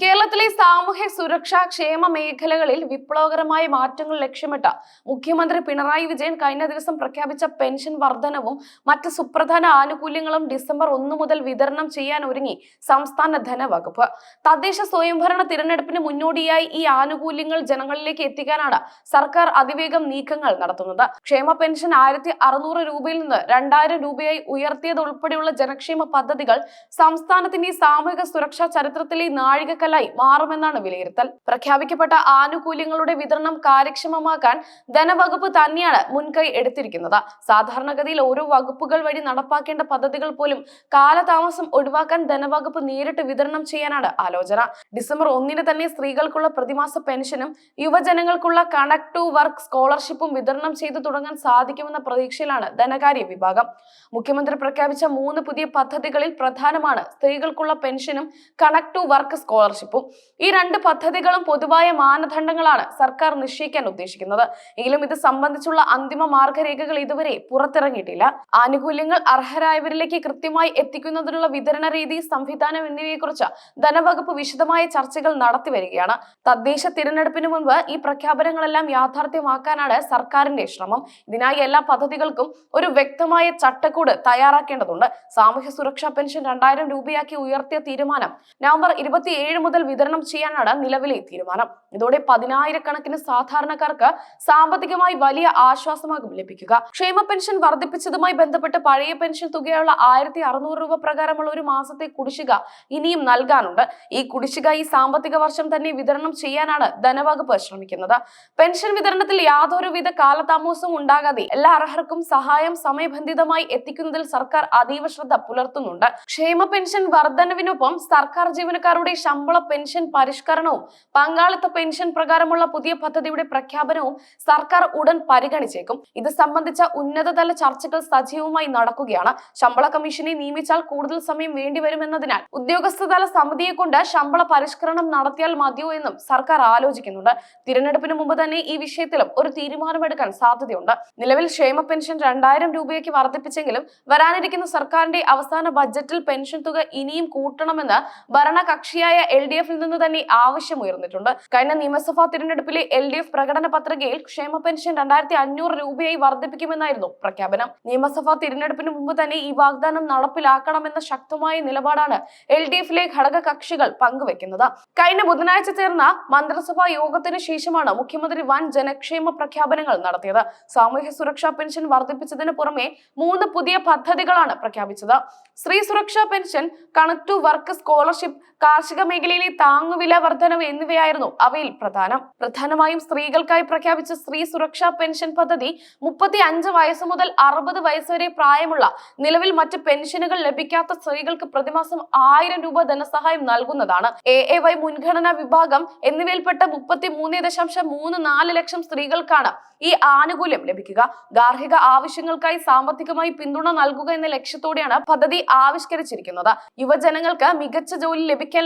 കേരളത്തിലെ സാമൂഹ്യ സുരക്ഷാ ക്ഷേമ മേഖലകളിൽ വിപ്ലവകരമായ മാറ്റങ്ങൾ ലക്ഷ്യമിട്ട മുഖ്യമന്ത്രി പിണറായി വിജയൻ കഴിഞ്ഞ ദിവസം പ്രഖ്യാപിച്ച പെൻഷൻ വർധനവും മറ്റ് സുപ്രധാന ആനുകൂല്യങ്ങളും ഡിസംബർ ഒന്ന് മുതൽ വിതരണം ചെയ്യാൻ ഒരുങ്ങി സംസ്ഥാന ധനവകുപ്പ്. തദ്ദേശ സ്വയംഭരണ തിരഞ്ഞെടുപ്പിന് മുന്നോടിയായി ഈ ആനുകൂല്യങ്ങൾ ജനങ്ങളിലേക്ക് എത്തിക്കാനാണ് സർക്കാർ അതിവേഗം നീക്കങ്ങൾ നടത്തുന്നത്. ക്ഷേമ പെൻഷൻ ആയിരത്തി അറുന്നൂറ് രൂപയിൽ നിന്ന് രണ്ടായിരം രൂപയായി ഉയർത്തിയതുൾപ്പെടെയുള്ള ജനക്ഷേമ പദ്ധതികൾ സംസ്ഥാനത്തിന്റെ സാമൂഹിക സുരക്ഷാ ചരിത്രത്തിലെ നാഴിക നാഴികക്കല്ലായി മാറുമെന്നാണ് വിലയിരുത്തൽ. പ്രഖ്യാപിക്കപ്പെട്ട ആനുകൂല്യങ്ങളുടെ വിതരണം കാര്യക്ഷമമാക്കാൻ ധനവകുപ്പ് തന്നെയാണ് മുൻകൈ എടുത്തിരിക്കുന്നത്. സാധാരണഗതിയിൽ ഓരോ വകുപ്പുകൾ വഴി നടപ്പാക്കേണ്ട പദ്ധതികൾ പോലും കാലതാമസം ഒഴിവാക്കാൻ ധനവകുപ്പ് നേരിട്ട് വിതരണം ചെയ്യാനാണ് ആലോചന. ഡിസംബർ ഒന്നിന് തന്നെ സ്ത്രീകൾക്കുള്ള പ്രതിമാസ പെൻഷനും യുവജനങ്ങൾക്കുള്ള കണക്ട് ടു വർക്ക് സ്കോളർഷിപ്പും വിതരണം ചെയ്തു തുടങ്ങാൻ സാധിക്കുമെന്ന പ്രതീക്ഷയിലാണ് ധനകാര്യ വിഭാഗം. മുഖ്യമന്ത്രി പ്രഖ്യാപിച്ച മൂന്ന് പുതിയ പദ്ധതികളിൽ പ്രധാനമാണ് സ്ത്രീകൾക്കുള്ള പെൻഷനും കണക്ട് ടു വർക്ക് സ്കോളർഷിപ്പ്. സ്കോളർഷിപ്പും ഈ രണ്ട് പദ്ധതികളും പൊതുവായ മാനദണ്ഡങ്ങളാണ് സർക്കാർ നിശ്ചയിക്കാൻ ഉദ്ദേശിക്കുന്നത്. എങ്കിലും ഇത് സംബന്ധിച്ചുള്ള അന്തിമ മാർഗരേഖകൾ ഇതുവരെ പുറത്തിറങ്ങിയിട്ടില്ല. ആനുകൂല്യങ്ങൾ അർഹരായവരിലേക്ക് കൃത്യമായി എത്തിക്കുന്നതിനുള്ള വിതരണ രീതി സംവിധാനം എന്നിവയെക്കുറിച്ച് ധനവകുപ്പ് വിശദമായ ചർച്ചകൾ നടത്തി വരികയാണ്. തദ്ദേശ തിരഞ്ഞെടുപ്പിന് മുൻപ് ഈ പ്രഖ്യാപനങ്ങളെല്ലാം യാഥാർത്ഥ്യമാക്കാനാണ് സർക്കാരിന്റെ ശ്രമം. ഇതിനായി എല്ലാ പദ്ധതികൾക്കും ഒരു വ്യക്തമായ ചട്ടക്കൂട് തയ്യാറാക്കേണ്ടതുണ്ട്. സാമൂഹ്യ സുരക്ഷാ പെൻഷൻ രണ്ടായിരം രൂപയാക്കി ഉയർത്തിയ തീരുമാനം നവംബർ ഇരുപത്തിയേഴ് മുതൽ വിതരണം ചെയ്യാനാണ് നിലവിലെ തീരുമാനം. ഇതോടെ പതിനായിരക്കണക്കിന് സാധാരണക്കാർക്ക് സാമ്പത്തികമായി വലിയ ആശ്വാസമാകും ലഭിക്കുക. ക്ഷേമ പെൻഷൻ വർദ്ധിപ്പിച്ചതുമായി ബന്ധപ്പെട്ട് പഴയ പെൻഷൻ തുകയുള്ള ആയിരത്തി അറുന്നൂറ് രൂപ പ്രകാരമുള്ള ഒരു മാസത്തെ കുടിശ്ശിക ഇനിയും നൽകാനുണ്ട്. ഈ കുടിശ്ശിക ഈ സാമ്പത്തിക വർഷം തന്നെ വിതരണം ചെയ്യാനാണ് ധനവകുപ്പ് ശ്രമിക്കുന്നത്. പെൻഷൻ വിതരണത്തിൽ യാതൊരുവിധ കാലതാമസവും ഉണ്ടാകാതെ എല്ലാ അർഹർക്കും സഹായം സമയബന്ധിതമായി എത്തിക്കുന്നതിൽ സർക്കാർ അതീവ ശ്രദ്ധ പുലർത്തുന്നുണ്ട്. ക്ഷേമ പെൻഷൻ വർധനവിനൊപ്പം സർക്കാർ ജീവനക്കാരുടെ ശമ്പള പെൻഷൻ പരിഷ്കരണവും പങ്കാളിത്ത പെൻഷൻ പ്രകാരമുള്ള പുതിയ പദ്ധതിയുടെ പ്രഖ്യാപനവും സർക്കാർ ഉടൻ പരിഗണിച്ചേക്കും. ഇത് സംബന്ധിച്ച ഉന്നതതല ചർച്ചകൾ സജീവമായി നടക്കുകയാണ്. ശമ്പള കമ്മീഷനെ നിയമിച്ചാൽ കൂടുതൽ സമയം വേണ്ടിവരുമെന്നതിനാൽ ഉദ്യോഗസ്ഥതല സമിതിയെ കൊണ്ട് ശമ്പള പരിഷ്കരണം നടത്തിയാൽ മതിയോ എന്നും സർക്കാർ ആലോചിക്കുന്നുണ്ട്. തിരഞ്ഞെടുപ്പിന് മുമ്പ് തന്നെ ഈ വിഷയത്തിലും ഒരു തീരുമാനമെടുക്കാൻ സാധ്യതയുണ്ട്. നിലവിൽ ക്ഷേമ പെൻഷൻ രണ്ടായിരം രൂപയ്ക്ക് വർദ്ധിപ്പിച്ചെങ്കിലും വരാനിരിക്കുന്ന സർക്കാരിന്റെ അവസാന ബജറ്റിൽ പെൻഷൻ തുക ഇനിയും കൂട്ടണമെന്ന് ഭരണകക്ഷിയായ എൽ ഡി എഫിൽ നിന്ന് തന്നെ ആവശ്യമുയർന്നിട്ടുണ്ട് കഴിഞ്ഞ നിയമസഭാ തിരഞ്ഞെടുപ്പിലെ എൽ ഡി എഫ് പ്രകടന പത്രികയിൽ ക്ഷേമ പെൻഷൻ രണ്ടായിരത്തി അഞ്ഞൂറ് രൂപയായി വർദ്ധിപ്പിക്കുമെന്നായിരുന്നു പ്രഖ്യാപനം. നിയമസഭാ തിരഞ്ഞെടുപ്പിന് മുമ്പ് തന്നെ ഈ വാഗ്ദാനം നടപ്പിലാക്കണമെന്ന ശക്തമായ നിലപാടാണ് എൽ ഡി എഫിലെ ഘടക കക്ഷികൾ പങ്കുവെക്കുന്നത്. കഴിഞ്ഞ ബുധനാഴ്ച ചേർന്ന മന്ത്രിസഭാ യോഗത്തിന് ശേഷമാണ് മുഖ്യമന്ത്രി വൻ ജനക്ഷേമ പ്രഖ്യാപനങ്ങൾ നടത്തിയത്. സാമൂഹ്യ സുരക്ഷാ പെൻഷൻ വർദ്ധിപ്പിച്ചതിന് പുറമെ മൂന്ന് പുതിയ പദ്ധതികളാണ് പ്രഖ്യാപിച്ചത്. സ്ത്രീ സുരക്ഷാ pension connect to work scholarship കാർഷിക മേഖലയിലെ താങ്ങുവില വർധനവ് എന്നിവയായിരുന്നു അവയിൽ പ്രധാനം. പ്രധാനമായും സ്ത്രീകൾക്കായി പ്രഖ്യാപിച്ച സ്ത്രീ സുരക്ഷാ പെൻഷൻ പദ്ധതി മുപ്പത്തി അഞ്ച് വയസ്സ് മുതൽ അറുപത് വയസ്സ് വരെ പ്രായമുള്ള നിലവിൽ മറ്റ് പെൻഷനുകൾ ലഭിക്കാത്ത സ്ത്രീകൾക്ക് പ്രതിമാസം ആയിരം രൂപ ധനസഹായം നൽകുന്നതാണ്. എ എ വൈ മുൻഗണനാ വിഭാഗം എന്നിവയിൽപ്പെട്ട മുപ്പത്തി മൂന്ന് ദശാംശം മൂന്ന് നാല് ലക്ഷം സ്ത്രീകൾക്കാണ് ഈ ആനുകൂല്യം ലഭിക്കുക. ഗാർഹിക ആവശ്യങ്ങൾക്കായി സാമ്പത്തികമായി പിന്തുണ നൽകുക എന്ന ലക്ഷ്യത്തോടെയാണ് പദ്ധതി ആവിഷ്കരിച്ചിരിക്കുന്നത്. യുവജനങ്ങൾക്ക് മികച്ച ജോലി ലഭിക്കാൻ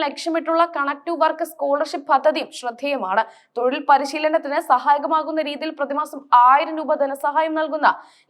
ലക്ഷ്യമിട്ടുള്ള കണക്ട് ടു വർക്ക് സ്കോളർഷിപ്പ് പദ്ധതിയും ശ്രദ്ധേയമാണ്. തൊഴിൽ പരിശീലനത്തിന് സഹായകമാകുന്ന രീതിയിൽ പ്രതിമാസം ആയിരം രൂപ ധനസഹായം നൽകുന്ന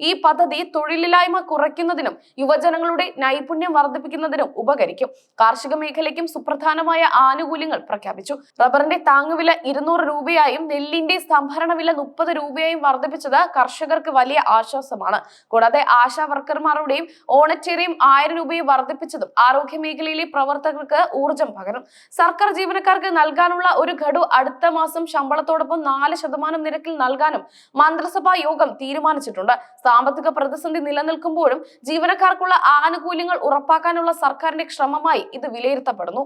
ഈ പദ്ധതി തൊഴിലില്ലായ്മ കുറയ്ക്കുന്നതിനും യുവജനങ്ങളുടെ നൈപുണ്യം വർദ്ധിപ്പിക്കുന്നതിനും ഉപകരിക്കും. കാർഷിക മേഖലയ്ക്കും സുപ്രധാനമായ ആനുകൂല്യങ്ങൾ പ്രഖ്യാപിച്ചു. റബ്ബറിന്റെ താങ്ങുവില ഇരുന്നൂറ് രൂപയായും നെല്ലിന്റെ സംഭരണ വില മുപ്പത് രൂപയായും വർദ്ധിപ്പിച്ചത് കർഷകർക്ക് വലിയ ആശ്വാസമാണ്. കൂടാതെ ആശാ വർക്കർമാരുടെയും ഓണച്ചേരിയും ആയിരം രൂപയും വർദ്ധിപ്പിച്ചതും ആരോഗ്യ മേഖലയിലെ പ്രവർത്തകർക്ക് ഊർജം പകരും. സർക്കാർ ജീവനക്കാർക്ക് നൽകാനുള്ള ഒരു ഘടു അടുത്ത മാസം ശമ്പളത്തോടൊപ്പം നാല് ശതമാനം നിരക്കിൽ നൽകാനും മന്ത്രിസഭാ യോഗം തീരുമാനിച്ചിട്ടുണ്ട്. സാമ്പത്തിക പ്രതിസന്ധി നിലനിൽക്കുമ്പോഴും ജീവനക്കാർക്കുള്ള ആനുകൂല്യങ്ങൾ ഉറപ്പാക്കാനുള്ള സർക്കാരിന്റെ ശ്രമമായി ഇത് വിലയിരുത്തപ്പെടുന്നു.